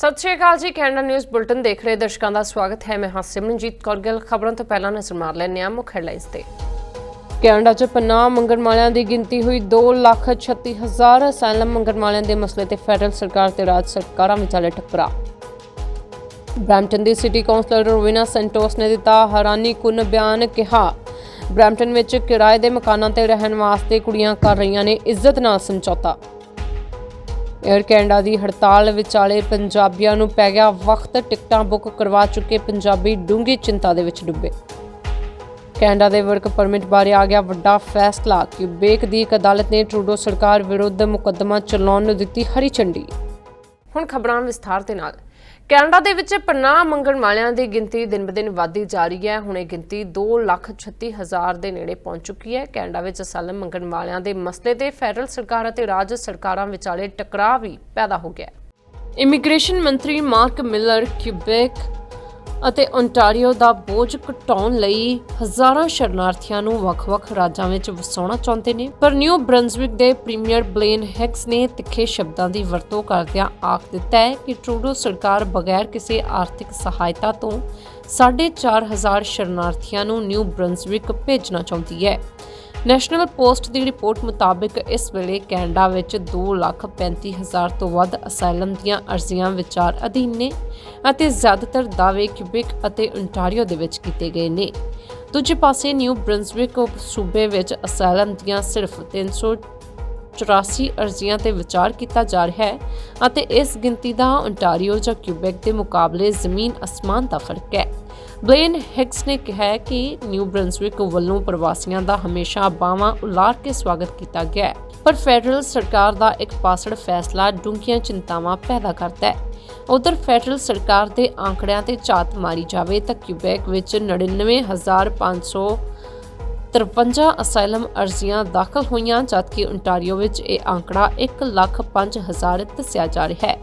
ਸਤਿ ਸ਼੍ਰੀ ਅਕਾਲ ਜੀ Canada news bulletin ਦੇਖ ਰਹੇ ਦਰਸ਼ਕਾਂ ਦਾ ਸਵਾਗਤ ਹੈ। ਮੈਂ ਹਾਂ ਸਿਮਰਨਜੀਤ ਕੌਰ ਗਿੱਲ। ਖਬਰਾਂ ਤੋਂ ਪਹਿਲਾਂ ਨਜ਼ਰ ਮਾਰ ਲੈਂਦੇ ਹਾਂ ਮੁੱਖ ਹੈਡਲਾਈਨਸ ਤੇ। ਕੈਨੇਡਾ 'ਚ ਪਨਾਹ ਮੰਗਣ ਵਾਲਿਆਂ ਦੀ ਗਿਣਤੀ ਹੋਈ 2,36,000 ਅਸਾਈਲਮ ਮੰਗਣ ਵਾਲਿਆਂ ਦੇ ਮਸਲੇ ਤੇ ਫੈਡਰਲ ਸਰਕਾਰ ਤੇ ਰਾਜ ਸਰਕਾਰਾਂ ਵਿਚਾਲੇ ਟਕਰਾਅ। ਬ੍ਰੈਂਪਟਨ ਦੀ ਸਿਟੀ ਕੌਂਸਲਰ ਰੋਵਿਨਾ ਸੈਂਟੋਸ ਨੇ ਦਿੱਤਾ ਹੈਰਾਨੀਕੁਨ ਬਿਆਨ ਕਿਹਾ। ਬ੍ਰੈਂਪਟਨ ਵਿੱਚ ਕਿਰਾਏ ਦੇ ਮਕਾਨਾਂ ਤੇ ਰਹਿਣ ਵਾਸਤੇ ਕੁੜੀਆਂ ਕਰ ਰਹੀਆਂ ਨੇ ਇੱਜ਼ਤ ਨਾਲ ਸਮਝੌਤਾ। 에ਅਰ ਕੈਨੇਡਾ ਦੀ ਹੜਤਾਲ ਵਿਚਾਲੇ ਪੰਜਾਬੀਆਂ ਨੂੰ ਪੈ ਗਿਆ ਵਕਤ। ਟਿਕਟਾਂ ਬੁੱਕ ਕਰਵਾ ਚੁੱਕੇ ਪੰਜਾਬੀ ਡੂੰਘੀ ਚਿੰਤਾ ਦੇ ਵਿੱਚ ਡੁੱਬੇ। ਕੈਨੇਡਾ ਦੇ ਵਰਕ ਪਰਮਿਟ ਬਾਰੇ ਆ ਗਿਆ ਵੱਡਾ ਫੈਸਲਾ ਕਿਊਬੇਕ ਦੀ ਇੱਕ ਅਦਾਲਤ ਨੇ ਟਰੂਡੋ ਸਰਕਾਰ ਵਿਰੁੱਧ ਮੁਕੱਦਮਾ ਚਲਾਉਣ ਨੂੰ ਦਿੱਤੀ ਹਰੀ ਝੰਡੀ। ਹੁਣ ਖਬਰਾਂ ਵਿਸਥਾਰ ਦੇ ਨਾਲ। ਕੈਨੇਡਾ ਦੇ ਵਿੱਚ ਪਨਾਹ ਮੰਗਣ ਵਾਲਿਆਂ ਦੀ ਗਿਣਤੀ ਦਿਨ-ਬਦਿਨ ਵਧਦੀ ਜਾ ਰਹੀ ਹੈ। ਹੁਣ ਇਹ ਗਿਣਤੀ 2,36,000 ਦੇ ਨੇੜੇ ਪਹੁੰਚ ਚੁੱਕੀ ਹੈ। ਕੈਨੇਡਾ ਵਿੱਚ ਅਸਾਈਲਮ ਮੰਗਣ ਵਾਲਿਆਂ ਦੇ ਮਸਲੇ ਤੇ ਫੈਡਰਲ ਸਰਕਾਰ ਅਤੇ ਰਾਜ ਸਰਕਾਰਾਂ ਵਿਚਾਲੇ ਟਕਰਾਅ ਵੀ ਪੈਦਾ ਹੋ ਗਿਆ ਹੈ। ਇਮੀਗ੍ਰੇਸ਼ਨ ਮੰਤਰੀ ਮਾਰਕ ਮਿਲਰ ਕਿਊਬੇਕ ਅਤੇ ਓਨਟਾਰੀਓ ਦਾ ਬੋਝ ਘਟਾਉਣ ਲਈ ਹਜ਼ਾਰਾਂ ਸ਼ਰਨਾਰਥੀਆਂ ਨੂੰ ਵੱਖ-ਵੱਖ ਰਾਜਾਂ ਵਿੱਚ ਵਸਾਉਣਾ ਚਾਹੁੰਦੇ ਨੇ। ਪਰ ਨਿਊ ਬ੍ਰੰਜ਼ਵਿਕ ਦੇ ਪ੍ਰੀਮੀਅਰ ਬਲੇਨ ਹੈਕਸ ਨੇ ਤਿੱਖੇ ਸ਼ਬਦਾਂ ਦੀ ਵਰਤੋਂ ਕਰਦਿਆਂ ਆਖ ਦਿੱਤਾ ਹੈ ਕਿ ਟਰੂਡੋ ਸਰਕਾਰ ਬਗੈਰ ਕਿਸੇ ਆਰਥਿਕ ਸਹਾਇਤਾ ਤੋਂ 4500 ਸ਼ਰਨਾਰਥੀਆਂ ਨੂੰ ਨਿਊ ਬ੍ਰੰਜ਼ਵਿਕ ਭੇਜਣਾ ਚਾਹੁੰਦੀ ਹੈ। ਨੈਸ਼ਨਲ ਪੋਸਟ ਦੀ ਰਿਪੋਰਟ ਮੁਤਾਬਕ ਇਸ ਵੇਲੇ ਕੈਨੇਡਾ ਵਿੱਚ 235000 ਤੋਂ ਵੱਧ ਅਸਾਈਲਮ ਦੀਆਂ ਅਰਜ਼ੀਆਂ ਵਿਚਾਰ ਅਧੀਨ ਨੇ ਅਤੇ ਜ਼ਿਆਦਾਤਰ ਦਾਅਵੇ ਕਿਊਬਿਕ ਅਤੇ ontario ਦੇ ਵਿੱਚ ਕੀਤੇ ਗਏ ਨੇ। ਦੂਜੇ ਪਾਸੇ ਨਿਊ ਬ੍ਰੰਜ਼ਵਿਕ ਸੂਬੇ ਵਿੱਚ ਅਸਾਈਲਮ ਦੀਆਂ ਸਿਰਫ 384 ਅਰਜ਼ੀਆਂ ਤੇ ਵਿਚਾਰ ਕੀਤਾ ਜਾ ਰਿਹਾ ਹੈ ਅਤੇ ਇਸ ਗਿਣਤੀ ਦਾ ਓਨਟਾਰੀਓ ਜਾਂ ਕਿਊਬੈਕ ਦੇ ਮੁਕਾਬਲੇ ਜ਼ਮੀਨ ਅਸਮਾਨ ਦਾ ਫ਼ਰਕ ਹੈ। ਬਲੇਨ ਹੈਗਸ ਨੇ ਕਿਹਾ ਕਿ ਨਿਊ ਬ੍ਰੰਸਵਿਕ ਵੱਲੋਂ ਪ੍ਰਵਾਸੀਆਂ ਦਾ ਹਮੇਸ਼ਾ ਬਾਵਾਂ ਉਲਾਰ ਕੇ ਸਵਾਗਤ ਕੀਤਾ ਗਿਆ ਹੈ। ਪਰ ਫੈਡਰਲ ਸਰਕਾਰ ਦਾ ਇੱਕ ਪਾਸੜ ਫੈਸਲਾ ਡੂੰਘੀਆਂ ਚਿੰਤਾਵਾਂ ਪੈਦਾ ਕਰਦਾ ਹੈ। ਉਧਰ ਫੈਡਰਲ ਸਰਕਾਰ ਦੇ ਆંકੜਿਆਂ ਤੇ ਝਾਤ ਮਾਰੀ ਜਾਵੇ ਤਾਂ ਕਿਊਬੈਕ ਵਿੱਚ 99500 53 ਅਸਾਈਲਮ ਅਰਜ਼ੀਆਂ ਦਾਖਲ ਹੋਈਆਂ ਜਦਕਿ ਓਨਟਾਰੀਓ ਵਿੱਚ ਇਹ ਆંકੜਾ 1,05,000 ਦੱਸਿਆ ਜਾ ਰਿਹਾ ਹੈ।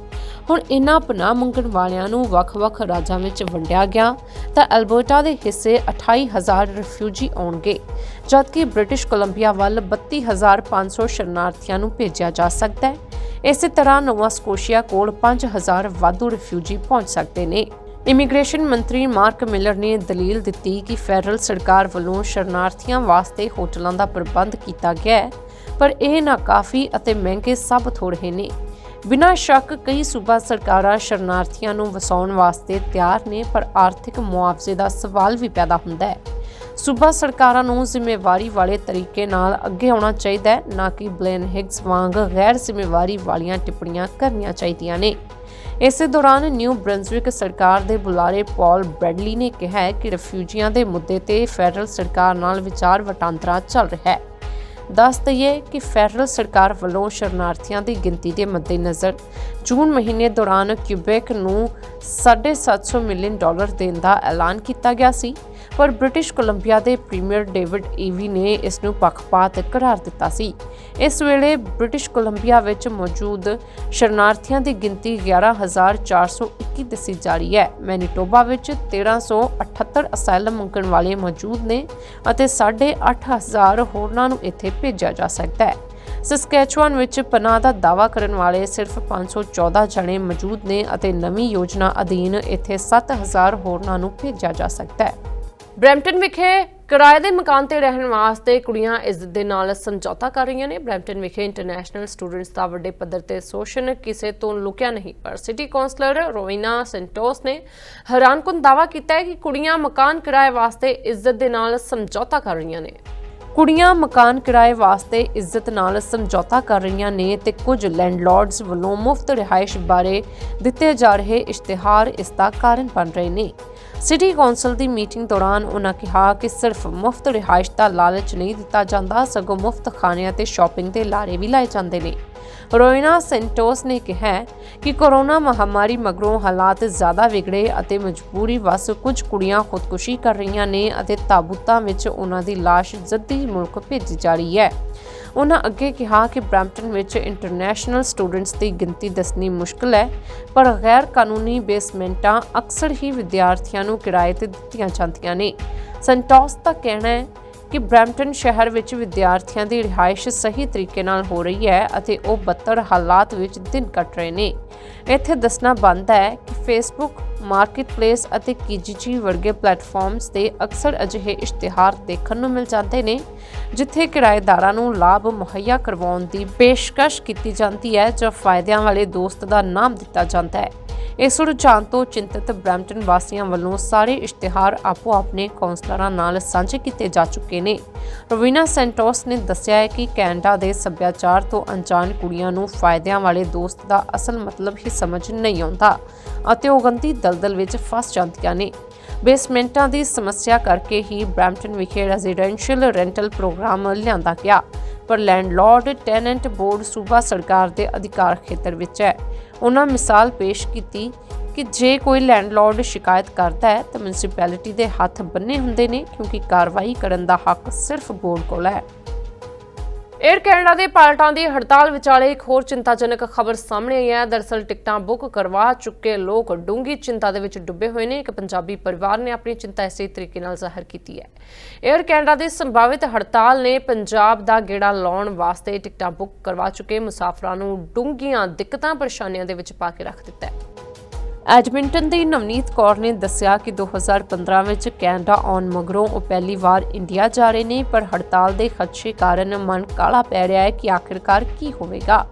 ਹੁਣ ਇਨ੍ਹਾਂ ਪਨਾਹ ਮੰਗਣ ਵਾਲਿਆਂ ਨੂੰ ਵੱਖ-ਵੱਖ ਰਾਜਾਂ ਵਿੱਚ ਵੰਡਿਆ ਗਿਆ ਤਾਂ ਐਲਬਰਟਾ ਦੇ ਹਿੱਸੇ 28000 ਰਿਫਿਊਜੀ ਆਉਣਗੇ ਜਦਕਿ ਬ੍ਰਿਟਿਸ਼ ਕੋਲੰਬੀਆ ਵੱਲ 32500 ਸ਼ਰਨਾਰਥੀਆਂ ਨੂੰ ਭੇਜਿਆ ਜਾ ਸਕਦਾ ਹੈ। ਇਸੇ ਤਰ੍ਹਾਂ ਨੋਵਾ ਸਕੋਸ਼ੀਆ ਕੋਲ 5000 ਵਾਧੂ ਰਿਫਿਊਜੀ ਪਹੁੰਚ ਸਕਦੇ ਨੇ। ਇਮੀਗ੍ਰੇਸ਼ਨ ਮੰਤਰੀ ਮਾਰਕ ਮਿਲਰ ਨੇ ਦਲੀਲ ਦਿੱਤੀ ਕਿ ਫੈਡਰਲ ਸਰਕਾਰ ਵੱਲੋਂ ਸ਼ਰਨਾਰਥੀਆਂ ਵਾਸਤੇ ਹੋਟਲਾਂ ਦਾ ਪ੍ਰਬੰਧ ਕੀਤਾ ਗਿਆ ਹੈ, ਪਰ ਇਹ ਨਾਕਾਫੀ ਅਤੇ ਮਹਿੰਗੇ ਸਾਬਤ ਹੋ ਰਹੇ ਨੇ। ਬਿਨਾਂ ਸ਼ੱਕ, ਕਈ ਸੂਬਾ ਸਰਕਾਰਾਂ ਸ਼ਰਨਾਰਥੀਆਂ ਨੂੰ ਵਸਾਉਣ ਵਾਸਤੇ ਤਿਆਰ ਨੇ, ਪਰ ਆਰਥਿਕ ਮੁਆਵਜ਼ੇ ਦਾ ਸਵਾਲ ਵੀ ਪੈਦਾ ਹੁੰਦਾ ਹੈ। ਸੂਬਾ ਸਰਕਾਰਾਂ ਨੂੰ ਜ਼ਿੰਮੇਵਾਰੀ ਵਾਲੇ ਤਰੀਕੇ ਨਾਲ ਅੱਗੇ ਆਉਣਾ ਚਾਹੀਦਾ ਹੈ, ਨਾ ਕਿ ਬਲੇਨ ਹਿਗਸ ਵਾਂਗ ਗੈਰ ਜ਼ਿੰਮੇਵਾਰੀ ਵਾਲੀਆਂ ਟਿੱਪਣੀਆਂ ਕਰਨੀਆਂ ਚਾਹੀਦੀਆਂ ਨੇ। ਇਸੇ ਦੌਰਾਨ ਨਿਊ ਬ੍ਰੰਜ਼ਵਿਕ ਸਰਕਾਰ ਦੇ ਬੁਲਾਰੇ ਪਾਲ ਬ੍ਰੈਡਲੀ ਨੇ ਕਿਹਾ ਕਿ ਰਿਫਿਊਜੀਆਂ ਦੇ ਮੁੱਦੇ ਤੇ ਫੈਡਰਲ ਸਰਕਾਰ ਨਾਲ ਵਿਚਾਰ ਵਟਾਂਦਰਾ ਚੱਲ ਰਿਹਾ ਹੈ। ਦੱਸ ਦਈਏ ਕਿ ਫੈਡਰਲ ਸਰਕਾਰ ਵੱਲੋਂ ਸ਼ਰਨਾਰਥੀਆਂ ਦੀ ਗਿਣਤੀ ਦੇ ਮੱਦੇਨਜ਼ਰ ਜੂਨ ਮਹੀਨੇ ਦੌਰਾਨ ਕਿਊਬੈਕ ਨੂੰ 750 ਮਿਲੀਅਨ ਡਾਲਰ ਦੇਣ ਦਾ ਐਲਾਨ ਕੀਤਾ ਗਿਆ ਸੀ। ਪਰ ਬ੍ਰਿਟਿਸ਼ ਕੋਲੰਬੀਆ ਦੇ ਪ੍ਰੀਮੀਅਰ ਡੇਵਿਡ ਈਵੀ ਨੇ ਇਸ ਨੂੰ ਪੱਖਪਾਤ ਕਰਾਰ ਦਿੱਤਾ ਸੀ। ਇਸ ਵੇਲੇ ਬ੍ਰਿਟਿਸ਼ ਕੋਲੰਬੀਆ ਵਿੱਚ ਮੌਜੂਦ ਸ਼ਰਨਾਰਥੀਆਂ ਦੀ ਗਿਣਤੀ 11421 ਦੱਸੀ ਜਾ ਰਹੀ ਹੈ। ਮੈਨੀਟੋਬਾ ਵਿੱਚ 1378 ਅਸਾਈਲਮ ਮੰਗਣ ਵਾਲੇ ਮੌਜੂਦ ਨੇ ਅਤੇ 8500 ਹੋਰਨਾਂ ਨੂੰ ਇੱਥੇ ਭੇਜਿਆ ਜਾ ਸਕਦਾ ਹੈ। ਸਸਕੈਚੁਆਨ ਵਿੱਚ ਪਨਾਹ ਦਾ ਦਾਅਵਾ ਕਰਨ ਵਾਲੇ ਸਿਰਫ 514 ਜਣੇ ਮੌਜੂਦ ਨੇ ਅਤੇ ਨਵੀਂ ਯੋਜਨਾ ਅਧੀਨ ਇੱਥੇ 7000 ਹੋਰਨਾਂ ਨੂੰ ਭੇਜਿਆ ਜਾ ਸਕਦਾ ਹੈ। ਬ੍ਰੈਂਪਟਨ ਵਿਖੇ ਕਿਰਾਏ ਦੇ ਮਕਾਨ ਤੇ ਰਹਿਣ ਵਾਸਤੇ ਕੁੜੀਆਂ ਇਸ ਦੇ ਨਾਲ ਸਮਝੌਤਾ ਕਰ ਰਹੀਆਂ ਨੇ। ਬ੍ਰੈਂਪਟਨ ਵਿਖੇ ਇੰਟਰਨੈਸ਼ਨਲ ਸਟੂਡੈਂਟਸ ਦਾ ਵੱਡੇ ਪੱਧਰ ਤੇ ਸ਼ੋਸ਼ਣ ਕਿਸੇ ਤੋਂ ਲੁਕਿਆ ਨਹੀਂ। ਪਰ ਸਿਟੀ ਕਾਉਂਸਲਰ ਰੋਇਨਾ ਸੈਂਟੋਸ ਨੇ ਹੈਰਾਨਕੁਨ ਦਾਅਵਾ ਕੀਤਾ ਹੈ ਕਿ ਕੁੜੀਆਂ ਮਕਾਨ ਕਿਰਾਏ ਵਾਸਤੇ ਇੱਜ਼ਤ ਦੇ ਨਾਲ ਸਮਝੌਤਾ ਕਰ ਰਹੀਆਂ ਨੇ। ਕੁੜੀਆਂ ਮਕਾਨ ਕਿਰਾਏ ਵਾਸਤੇ ਇੱਜ਼ਤ ਨਾਲ ਸਮਝੌਤਾ ਕਰ ਰਹੀਆਂ ਨੇ ਤੇ ਕੁਝ ਲੈਂਡਲੌਰਡਸ ਵੱਲੋਂ ਮੁਫਤ ਰਿਹਾਇਸ਼ ਬਾਰੇ ਦਿੱਤੇ ਜਾ ਰਹੇ ਇਸ਼ਤਿਹਾਰ ਇਸ ਦਾ ਕਾਰਨ ਬਣ ਰਹੇ ਨੇ। ਸਿਟੀ ਕੌਂਸਲ ਦੀ ਮੀਟਿੰਗ ਦੌਰਾਨ ਉਹਨਾਂ ਕਿਹਾ ਕਿ ਸਿਰਫ ਮੁਫਤ ਰਿਹਾਇਸ਼ ਦਾ ਲਾਲਚ ਨਹੀਂ ਦਿੱਤਾ ਜਾਂਦਾ, ਸਗੋਂ ਮੁਫਤ ਖਾਣੇ ਅਤੇ ਸ਼ਾਪਿੰਗ ਦੇ ਲਾਰੇ ਵੀ ਲਾਏ ਜਾਂਦੇ ਨੇ। ਰੋਇਨਾ ਸੈਂਟੋਸ ਨੇ ਕਿਹਾ ਕਿ ਕੋਰੋਨਾ ਮਹਾਮਾਰੀ ਮਗਰੋਂ ਹਾਲਾਤ ਜ਼ਿਆਦਾ ਵਿਗੜੇ ਅਤੇ ਮਜਬੂਰੀ ਵਸ ਕੁਝ ਕੁੜੀਆਂ ਖੁਦਕੁਸ਼ੀ ਕਰ ਰਹੀਆਂ ਨੇ ਅਤੇ ਤਾਬੂਤਾਂ ਵਿੱਚ ਉਹਨਾਂ ਦੀ ਲਾਸ਼ ਜੱਦੀ ਮੁਲਕ ਭੇਜੀ ਜਾ ਰਹੀ ਹੈ। ਉਹਨਾਂ ਅੱਗੇ ਕਿਹਾ ਕਿ ਬ੍ਰੈਂਪਟਨ ਵਿੱਚ ਇੰਟਰਨੈਸ਼ਨਲ ਸਟੂਡੈਂਟਸ ਦੀ ਗਿਣਤੀ ਦੱਸਣੀ ਮੁਸ਼ਕਲ ਹੈ, ਪਰ ਗੈਰ ਕਾਨੂੰਨੀ ਬੇਸਮੈਂਟਾਂ ਅਕਸਰ ਹੀ ਵਿਦਿਆਰਥੀਆਂ ਨੂੰ ਕਿਰਾਏ ਤੇ ਦਿੱਤੀਆਂ ਜਾਂਦੀਆਂ ਨੇ। ਸੰਟੋਸ ਦਾ ਕਹਿਣਾ ਹੈ ਕਿ ਬ੍ਰੈਂਪਟਨ ਸ਼ਹਿਰ ਵਿੱਚ ਵਿਦਿਆਰਥੀਆਂ ਦੀ ਰਿਹਾਇਸ਼ ਸਹੀ ਤਰੀਕੇ ਨਾਲ ਹੋ ਰਹੀ ਹੈ ਅਤੇ ਉਹ ਬੱਤਰ ਹਾਲਾਤ ਵਿੱਚ ਦਿਨ ਕੱਟ ਰਹੇ ਨੇ। ਇੱਥੇ ਦੱਸਣਾ ਬਣਦਾ ਹੈ ਕਿ ਫੇਸਬੁੱਕ ਮਾਰਕੀਟਪਲੇਸ ਅਤੇ ਕੀਜੀਜੀ ਵਰਗੇ ਪਲੇਟਫਾਰਮਸ ਤੇ ਅਕਸਰ ਅਜਿਹੇ ਇਸ਼ਤਿਹਾਰ ਦੇਖਣ ਨੂੰ ਮਿਲ ਜਾਂਦੇ ਨੇ, ਜਿੱਥੇ ਕਿਰਾਏਦਾਰਾਂ ਨੂੰ ਲਾਭ ਮੁਹੱਈਆ ਕਰਵਾਉਣ ਦੀ ਪੇਸ਼ਕਸ਼ ਕੀਤੀ ਜਾਂਦੀ ਹੈ ਜਾਂ ਫਾਇਦਿਆਂ ਵਾਲੇ ਦੋਸਤ ਦਾ ਨਾਮ ਦਿੱਤਾ ਜਾਂਦਾ ਹੈ। ਇਸ ਰੁਝਾਨ ਤੋਂ ਚਿੰਤਤ ਬ੍ਰੈਂਪਟਨ ਵਾਸੀਆਂ ਵੱਲੋਂ ਸਾਰੇ ਇਸ਼ਤਿਹਾਰ ਆਪੋ ਆਪਣੇ ਕੌਂਸਲਰਾਂ ਨਾਲ ਸਾਂਝੇ ਕੀਤੇ ਜਾ ਚੁੱਕੇ ਨੇ। ਰਵੀਨਾ ਸੈਂਟੋਸ ਨੇ ਦੱਸਿਆ ਹੈ ਕਿ ਕੈਨੇਡਾ ਦੇ ਸੱਭਿਆਚਾਰ ਤੋਂ ਅਣਜਾਣ ਕੁੜੀਆਂ ਨੂੰ ਫਾਇਦਿਆਂ ਵਾਲੇ ਦੋਸਤ ਦਾ ਅਸਲ ਮਤਲਬ ਹੀ ਸਮਝ ਨਹੀਂ ਆਉਂਦਾ ਅਤੇ ਉਹ ਗੰਦੀ ਦਲਦਲ ਵਿੱਚ ਫਸ ਜਾਂਦੀਆਂ ਨੇ। ਬੇਸਮੈਂਟਾਂ ਦੀ ਸਮੱਸਿਆ ਕਰਕੇ ਹੀ ਬ੍ਰੈਂਪਟਨ ਵਿਖੇ ਰੈਜ਼ੀਡੈਂਸ਼ੀਅਲ ਰੈਂਟਲ ਪ੍ਰੋਗਰਾਮ ਲਿਆਂਦਾ ਗਿਆ, ਪਰ ਲੈਂਡਲਾਰਡ ਟੈਨੈਂਟ ਬੋਰਡ ਸੂਬਾ ਸਰਕਾਰ ਦੇ ਅਧਿਕਾਰ ਖੇਤਰ ਵਿੱਚ ਹੈ। ਉਹਨਾਂ ਮਿਸਾਲ ਪੇਸ਼ ਕੀਤੀ ਕਿ ਜੇ ਕੋਈ ਲੈਂਡਲਾਰਡ ਸ਼ਿਕਾਇਤ ਕਰਦਾ ਹੈ, ਤਾਂ ਮਿਊਨਿਸਪੈਲਿਟੀ ਦੇ ਹੱਥ ਬੰਨੇ ਹੁੰਦੇ ਨੇ, ਕਿਉਂਕਿ ਕਾਰਵਾਈ ਕਰਨ ਦਾ ਹੱਕ ਸਿਰਫ ਬੋਰਡ ਕੋਲ ਹੈ। 에ਅਰ ਕੈਨੇਡਾ ਦੇ ਪਾਇਲਟਾਂ ਦੀ ਹੜਤਾਲ ਵਿਚਾਲੇ ਇੱਕ ਹੋਰ ਚਿੰਤਾਜਨਕ ਖਬਰ ਸਾਹਮਣੇ ਆਈ ਹੈ। ਦਰਸਲ ਟਿਕਟਾਂ ਬੁੱਕ ਕਰਵਾ ਚੁੱਕੇ ਲੋਕ ਡੂੰਗੀ ਚਿੰਤਾ ਦੇ ਵਿੱਚ ਡੁੱਬੇ ਹੋਏ ਨੇ। ਇੱਕ ਪੰਜਾਬੀ ਪਰਿਵਾਰ ਨੇ ਆਪਣੀ ਚਿੰਤਾ ਇਸੇ ਤਰੀਕੇ ਨਾਲ ਜ਼ਾਹਰ ਕੀਤੀ ਹੈ। 에ਅਰ ਕੈਨੇਡਾ ਦੇ ਸੰਭਾਵਿਤ ਹੜਤਾਲ ਨੇ ਪੰਜਾਬ ਦਾ ਗੇੜਾ ਲਾਉਣ ਵਾਸਤੇ ਟਿਕਟਾਂ ਬੁੱਕ ਕਰਵਾ ਚੁੱਕੇ। ਮੁਸਾਫਰਾਂ ਨੂੰ ਡੂੰਘੀਆਂ ਦਿੱਕਤਾਂ, ਪਰੇਸ਼ਾਨੀਆਂ ਦੇ ਵਿੱਚ ਪਾ ਕੇ ਰੱਖ ਦਿੱਤਾ ਹੈ। ਐਡਮਿੰਟਨ ਦੀ ਨਵਨੀਤ ਕੌਰ ਨੇ ਦੱਸਿਆ ਕਿ 2015 ਵਿੱਚ ਕੈਨੇਡਾ ਆਉਣ ਮਗਰੋਂ ਉਹ ਪਹਿਲੀ ਵਾਰ ਇੰਡੀਆ ਜਾ ਰਹੇ ਨੇ, ਪਰ ਹੜਤਾਲ ਦੇ ਖਦਸ਼ੇ ਕਾਰਨ ਮਨ ਕਾਲਾ ਪੈ ਰਿਹਾ ਹੈ ਕਿ ਆਖਿਰਕਾਰ ਕੀ ਹੋਵੇਗਾ।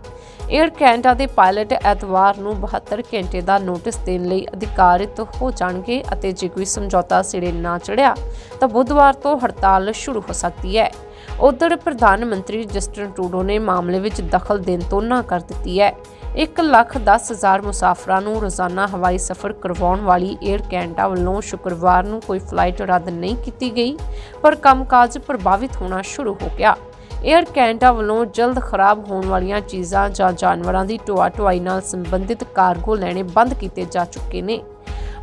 에ਅਰ ਕੈਨੇਡਾ ਦੇ ਪਾਇਲਟ ਐਤਵਾਰ ਨੂੰ 72 ਘੰਟੇ ਦਾ ਨੋਟਿਸ ਦੇਣ ਲਈ ਅਧਿਕਾਰਿਤ ਹੋ ਜਾਣਗੇ ਅਤੇ ਜੇ ਕੋਈ ਸਮਝੌਤਾ ਸਿਰੇ ਨਾ ਚੜਿਆ ਤਾਂ ਬੁੱਧਵਾਰ ਤੋਂ ਹੜਤਾਲ ਸ਼ੁਰੂ ਹੋ ਸਕਦੀ ਹੈ। ਉਧਰ ਪ੍ਰਧਾਨ ਮੰਤਰੀ ਜਸਟਨ ਟਰੂਡੋ ਨੇ ਮਾਮਲੇ ਵਿੱਚ ਦਖਲ ਦੇਣ ਤੋਂ ਨਾ ਕਰ ਦਿੱਤੀ ਹੈ। 1 ਲੱਖ 10 ਹਜ਼ਾਰ ਮੁਸਾਫਰਾਂ ਨੂੰ ਰੋਜ਼ਾਨਾ ਹਵਾਈ ਸਫ਼ਰ ਕਰਵਾਉਣ ਵਾਲੀ 에ਅਰ ਕੈਨੇਡਾ ਵੱਲੋਂ ਸ਼ੁੱਕਰਵਾਰ ਨੂੰ ਕੋਈ ਫਲਾਈਟ ਰੱਦ ਨਹੀਂ ਕੀਤੀ ਗਈ, ਪਰ ਕੰਮਕਾਜ ਪ੍ਰਭਾਵਿਤ ਹੋਣਾ ਸ਼ੁਰੂ ਹੋ ਗਿਆ। 에ਅਰ ਕੈਨੇਡਾ ਵੱਲੋਂ ਜਲਦ ਖਰਾਬ ਹੋਣ ਵਾਲੀਆਂ ਚੀਜ਼ਾਂ ਜਾਂ ਜਾਨਵਰਾਂ ਦੀ ਢੋਆ ਢੁਆਈ ਨਾਲ ਸੰਬੰਧਿਤ ਕਾਰਗੋ ਲੈਣੇ ਬੰਦ ਕੀਤੇ ਜਾ ਚੁੱਕੇ ਨੇ।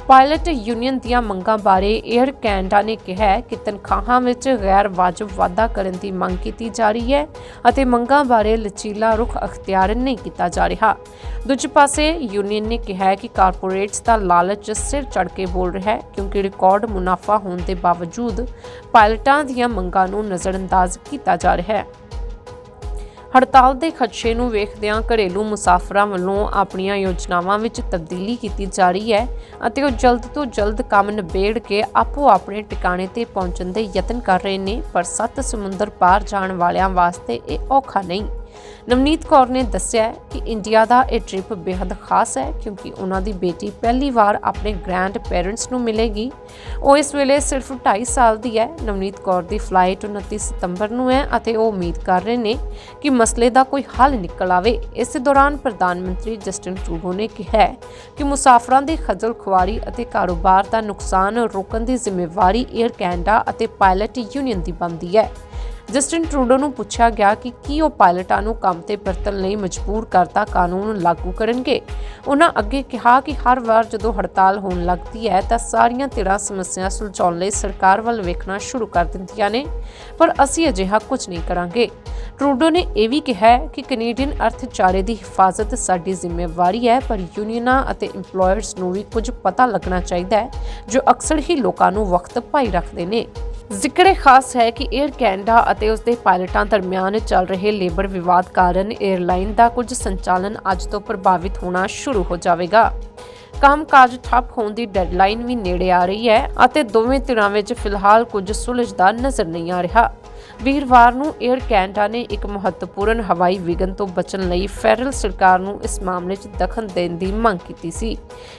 ਪਾਇਲਟ ਯੂਨੀਅਨ ਦੀਆਂ ਮੰਗਾਂ ਬਾਰੇ 에ਅਰ ਕੈਨੇਡਾ ਨੇ ਕਿਹਾ ਕਿ ਤਨਖਾਹਾਂ ਵਿੱਚ ਗੈਰ ਵਾਜਬ ਵਾਧਾ ਕਰਨ ਦੀ ਮੰਗ ਕੀਤੀ ਜਾ ਰਹੀ ਹੈ ਅਤੇ ਮੰਗਾਂ ਬਾਰੇ ਲਚੀਲਾ ਰੁਖ ਅਖਤਿਆਰ ਨਹੀਂ ਕੀਤਾ ਜਾ ਰਿਹਾ। ਦੂਜੇ ਪਾਸੇ, ਯੂਨੀਅਨ ਨੇ ਕਿਹਾ ਕਿ ਕਾਰਪੋਰੇਟਸ ਦਾ ਲਾਲਚ ਸਿਰ ਚੜ ਕੇ ਬੋਲ ਰਿਹਾ ਹੈ ਕਿਉਂਕਿ ਰਿਕਾਰਡ ਮੁਨਾਫਾ ਹੋਣ ਦੇ ਬਾਵਜੂਦ ਪਾਇਲਟਾਂ ਦੀਆਂ ਮੰਗਾਂ ਨੂੰ ਨਜ਼ਰਅੰਦਾਜ਼ ਕੀਤਾ ਜਾ ਰਿਹਾ ਹੈ। ਹੜਤਾਲ ਦੇ ਖਦਸ਼ੇ ਨੂੰ ਵੇਖਦਿਆਂ ਘਰੇਲੂ ਮੁਸਾਫਰਾਂ ਵੱਲੋਂ ਆਪਣੀਆਂ ਯੋਜਨਾਵਾਂ ਵਿੱਚ ਤਬਦੀਲੀ ਕੀਤੀ ਜਾ ਰਹੀ ਹੈ ਅਤੇ ਉਹ ਜਲਦ ਤੋਂ ਜਲਦ ਕੰਮ ਨਿਬੇੜ ਕੇ ਆਪੋ ਆਪਣੇ ਟਿਕਾਣੇ ਤੇ ਪਹੁੰਚਣ ਦੇ ਯਤਨ ਕਰ ਰਹੇ ਨੇ, ਪਰ ਸੱਤ ਸਮੁੰਦਰ ਪਾਰ ਜਾਣ ਵਾਲਿਆਂ ਵਾਸਤੇ ਇਹ ਔਖਾ ਨਹੀਂ। ਨਵਨੀਤ ਕੌਰ ਨੇ ਦੱਸਿਆ ਕਿ ਇੰਡੀਆ ਦਾ ਇਹ ਟ੍ਰਿਪ ਬੇਹੱਦ ਖਾਸ ਹੈ ਕਿਉਂਕਿ ਉਹਨਾਂ ਦੀ ਬੇਟੀ ਪਹਿਲੀ ਵਾਰ ਆਪਣੇ ਗ੍ਰੈਂਡ ਪੇਰੈਂਟਸ ਨੂੰ ਮਿਲੇਗੀ। ਉਹ ਇਸ ਵੇਲੇ ਸਿਰਫ 2.5 ਸਾਲ ਦੀ ਹੈ। ਨਵਨੀਤ ਕੌਰ ਦੀ ਫਲਾਈਟ 29 ਸਤੰਬਰ ਨੂੰ ਹੈ ਅਤੇ ਉਹ ਉਮੀਦ ਕਰ ਰਹੇ ਨੇ ਕਿ ਮਸਲੇ ਦਾ ਕੋਈ ਹੱਲ ਨਿਕਲ ਆਵੇ। ਇਸ ਦੌਰਾਨ ਪ੍ਰਧਾਨ ਮੰਤਰੀ ਜਸਟਿਨ ਟਰੂਡੋ ਨੇ ਕਿਹਾ ਕਿ ਮੁਸਾਫਰਾਂ ਦੀ ਖਜ਼ਲ ਖੁਆਰੀ ਅਤੇ ਕਾਰੋਬਾਰ ਦਾ ਨੁਕਸਾਨ ਰੋਕਣ ਦੀ ਜ਼ਿੰਮੇਵਾਰੀ 에ਅਰ ਕੈਨੇਡਾ ਅਤੇ ਪਾਇਲਟ ਯੂਨੀਅਨ ਦੀ ਬਣਦੀ ਹੈ। ਜਸਟਿਨ ਟਰੂਡੋ ਨੂੰ ਪੁੱਛਿਆ ਗਿਆ ਕਿ ਕੀ ਉਹ ਪਾਇਲਟਾਂ ਨੂੰ ਕੰਮ ਤੇ ਪਰਤਣ ਲਈ ਮਜਬੂਰ ਕਰਦਾ ਕਾਨੂੰਨ ਲਾਗੂ ਕਰਨਗੇ। ਉਹਨਾਂ ਅੱਗੇ ਕਿਹਾ ਕਿ ਹਰ ਵਾਰ ਜਦੋਂ ਹੜਤਾਲ ਹੋਣ ਲੱਗਦੀ ਹੈ ਤਾਂ ਸਾਰੀਆਂ ਧਿਰਾਂ ਸਮੱਸਿਆ ਸੁਲਝਾਉਣ ਲਈ ਸਰਕਾਰ ਵੱਲ ਵੇਖਣਾ ਸ਼ੁਰੂ ਕਰ ਦਿੰਦੀਆਂ ਨੇ, ਪਰ ਅਸੀਂ ਅਜਿਹਾ ਕੁਝ ਨਹੀਂ ਕਰਾਂਗੇ। ਟਰੂਡੋ ਨੇ ਇਹ ਵੀ ਕਿਹਾ ਕਿ ਕੈਨੇਡੀਅਨ ਅਰਥਚਾਰੇ ਦੀ ਹਿਫਾਜ਼ਤ ਸਾਡੀ ਜ਼ਿੰਮੇਵਾਰੀ ਹੈ, ਪਰ ਯੂਨੀਅਨਾਂ ਅਤੇ EMPLOYERS ਨੂੰ ਵੀ ਕੁਝ ਪਤਾ ਲੱਗਣਾ ਚਾਹੀਦਾ ਹੈ, ਜੋ ਅਕਸਰ ਹੀ ਲੋਕਾਂ ਨੂੰ ਵਕਤ ਪਾਈ ਰੱਖਦੇ ਨੇ। ਜ਼ਿਕਰੇ ਖਾਸ ਹੈ ਕਿ 에ਅਰ ਕੈਨੇਡਾ ਅਤੇ ਉਸ ਦੇ ਪਾਇਲਟਾਂ ਦਰਮਿਆਨ ਚੱਲ ਰਹੇ ਲੇਬਰ ਵਿਵਾਦ ਕਾਰਨ 에ਅਰਲਾਈਨ ਦਾ ਕੁਝ ਸੰਚਾਲਨ ਅੱਜ ਤੋਂ ਪ੍ਰਭਾਵਿਤ ਹੋਣਾ ਸ਼ੁਰੂ ਹੋ ਜਾਵੇਗਾ। ਕੰਮਕਾਜ ਠੱਪ ਹੋਣ ਦੀ ਡੈਡਲਾਈਨ ਵੀ ਨੇੜੇ ਆ ਰਹੀ ਹੈ ਅਤੇ ਦੋਵੇਂ ਧਿਰਾਂ ਵਿੱਚ ਫਿਲਹਾਲ ਕੁਝ ਸੁਲਝਦਾ ਨਜ਼ਰ ਨਹੀਂ ਆ ਰਿਹਾ। ਵੀਰਵਾਰ ਨੂੰ 에ਅਰ ਕੈਨੇਡਾ ਨੇ ਇੱਕ ਮਹੱਤਵਪੂਰਨ ਹਵਾਈ ਵਿਘਨ ਤੋਂ ਬਚਣ ਲਈ ਫੈਡਰਲ ਸਰਕਾਰ ਨੂੰ ਇਸ ਮਾਮਲੇ 'ਚ ਦਖਲ ਦੇਣ ਦੀ ਮੰਗ ਕੀਤੀ ਸੀ।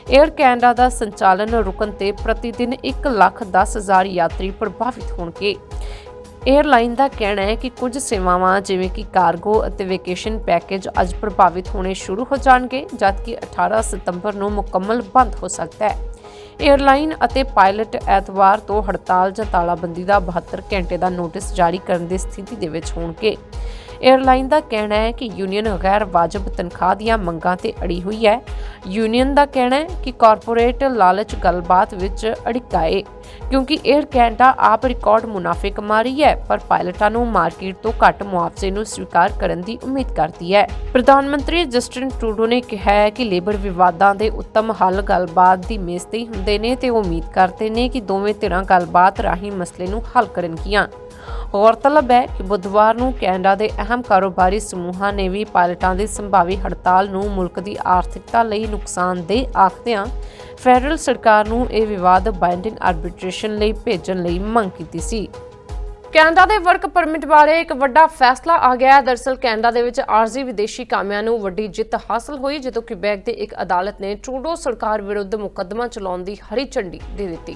에ਅਰ ਕੈਨੇਡਾ ਦਾ ਸੰਚਾਲਨ ਰੁਕਣ ਤੇ ਪ੍ਰਤੀ ਦਿਨ 1 ਲੱਖ 10 ਹਜ਼ਾਰ ਯਾਤਰੀ ਪ੍ਰਭਾਵਿਤ ਹੋਣਗੇ। ਏਅਰਲਾਈਨ ਦਾ ਕਹਿਣਾ ਹੈ ਕਿ ਕੁਝ ਸੇਵਾਵਾਂ ਜਿਵੇਂ ਕਿ ਕਾਰਗੋ ਅਤੇ ਵੈਕੇਸ਼ਨ ਪੈਕੇਜ ਅੱਜ ਪ੍ਰਭਾਵਿਤ ਹੋਣੇ ਸ਼ੁਰੂ ਹੋ ਜਾਣਗੇ, ਜਦਕਿ 18 ਸਤੰਬਰ ਨੂੰ ਮੁਕੰਮਲ ਬੰਦ ਹੋ ਸਕਦਾ ਹੈ। ਏਅਰਲਾਈਨ ਅਤੇ ਪਾਇਲਟ ਐਤਵਾਰ ਤੋਂ ਹੜਤਾਲ ਜਾਂ ਤਾਲਾਬੰਦੀ ਦਾ 72 ਘੰਟੇ ਦਾ ਨੋਟਿਸ ਜਾਰੀ ਕਰਨ ਦੀ ਸਥਿਤੀ ਦੇ ਵਿੱਚ ਹੋਣਗੇ। 에ਅਰਲਾਈਨ ਦਾ ਕਹਿਣਾ ਹੈ ਕਿ ਯੂਨੀਅਨ ਗੈਰ ਵਾਜਬ ਤਨਖਾਹ ਦੀਆਂ ਮੰਗਾਂ ਤੇ ਅੜੀ ਹੋਈ ਹੈ। ਯੂਨੀਅਨ ਦਾ ਕਹਿਣਾ ਹੈ ਕਿ ਕਾਰਪੋਰੇਟ ਲਾਲਚ ਗੱਲਬਾਤ ਵਿੱਚ ਅੜਿਕਾਏ ਕਿਉਂਕਿ 에ਅਰ ਕੈਨੇਡਾ ਆਪ ਰਿਕਾਰਡ ਮੁਨਾਫੇ ਕਮਾ ਰਹੀ ਹੈ, ਪਰ ਪਾਇਲਟਾਂ ਨੂੰ ਮਾਰਕੀਟ ਤੋਂ ਘੱਟ ਮੁਆਵਜ਼ੇ ਨੂੰ ਸਵੀਕਾਰ ਕਰਨ ਦੀ ਉਮੀਦ ਕਰਦੀ ਹੈ। ਪ੍ਰਧਾਨ ਮੰਤਰੀ ਜਸਟਿਨ ਟਰੂਡੋ ਨੇ ਕਿਹਾ ਹੈ ਕਿ ਲੇਬਰ ਵਿਵਾਦਾਂ ਦੇ ਉੱਤਮ ਹੱਲ ਗੱਲਬਾਤ ਦੀ ਮੇਜ਼ ਤੇ ਹੁੰਦੇ ਨੇ ਤੇ ਉਹ ਉਮੀਦ ਕਰਦੇ ਨੇ ਕਿ ਦੋਵੇਂ ਧਿਰਾਂ ਗੱਲਬਾਤ ਰਾਹੀਂ ਮਸਲੇ ਨੂੰ ਹੱਲ ਕਰਨਗੀਆਂ। ਗੌਰਤਲਬ ਹੈ ਕਿ ਬੁੱਧਵਾਰ ਨੂੰ ਕੈਨੇਡਾ ਦੇ ਅਹਿਮ ਕਾਰੋਬਾਰੀ ਸਮੂਹਾਂ ਨੇ ਵੀ ਪਾਇਲਟਾਂ ਦੀ ਸੰਭਾਵੀ ਹੜਤਾਲ ਨੂੰ ਮੁਲਕ ਦੀ ਆਰਥਿਕਤਾ ਲਈ ਨੁਕਸਾਨਦੇਹ ਆਖਦਿਆਂ ਫੈਡਰਲ ਸਰਕਾਰ ਨੂੰ ਇਹ ਵਿਵਾਦ ਬਾਈਂਡਿੰਗ ਆਰਬਿਟ੍ਰੇਸ਼ਨ ਲਈ ਭੇਜਣ ਲਈ ਮੰਗ ਕੀਤੀ ਸੀ। ਕੈਨੇਡਾ ਦੇ ਵਰਕ ਪਰਮਿਟ ਬਾਰੇ ਇੱਕ ਵੱਡਾ ਫੈਸਲਾ ਆ ਗਿਆ ਹੈ। ਦਰਸਲ ਕੈਨੇਡਾ ਦੇ ਵਿੱਚ ਆਰਜ਼ੀ ਵਿਦੇਸ਼ੀ ਕਾਮਿਆਂ ਨੂੰ ਵੱਡੀ ਜਿੱਤ ਹਾਸਲ ਹੋਈ ਜਦੋਂ ਕਿਬੈਕ ਦੇ ਇੱਕ ਅਦਾਲਤ ਨੇ ਟਰੂਡੋ ਸਰਕਾਰ ਵਿਰੁੱਧ ਮੁਕੱਦਮਾ ਚਲਾਉਣ ਦੀ ਹਰੀ ਝੰਡੀ ਦੇ ਦਿੱਤੀ।